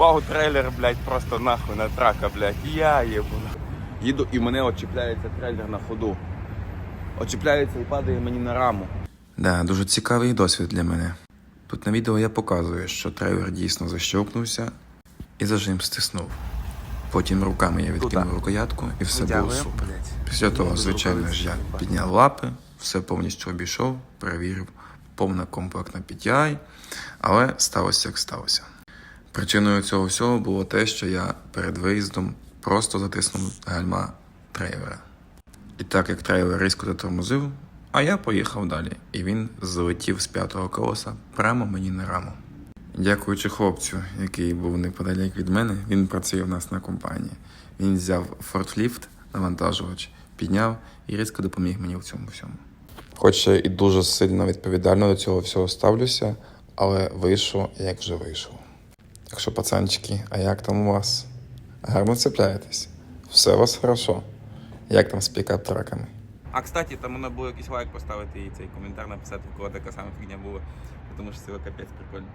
Упав трейлер, блядь, просто нахуй на трака, блядь. Я єбу. Їду і мене очіпляється трейлер на ходу. Очіпляється і падає мені на раму. Да, дуже цікавий досвід для мене. Тут на відео я показую, що трейлер дійсно защовкнувся і зажим стиснув. Потім руками я відкинув рукоятку і все було супер. Після того, звичайно ж, я підняв лапи, все повністю обійшов, перевірив, повна комплектна PTI, але сталося як сталося. Причиною цього всього було те, що я перед виїздом просто затиснув гальма трейлера. І так як трейлер різко затормозив, а я поїхав далі, і він залетів з п'ятого колеса прямо мені на раму. Дякуючи хлопцю, який був неподалік від мене, він працює в нас на компанії. Він взяв фортліфт, навантажувач, підняв і різко допоміг мені в цьому всьому. Хоч і дуже сильно відповідально до цього всього ставлюся, але вийшло, як вже вийшло. Так що, пацанчики, а як там у вас? Гарно цепляєтесь? Все у вас хорошо? Як там з пікап-траками? А кстати, там можна було якийсь лайк поставити і цей коментар написати, в кого така сама фігня була. Тому що це капець прикольно.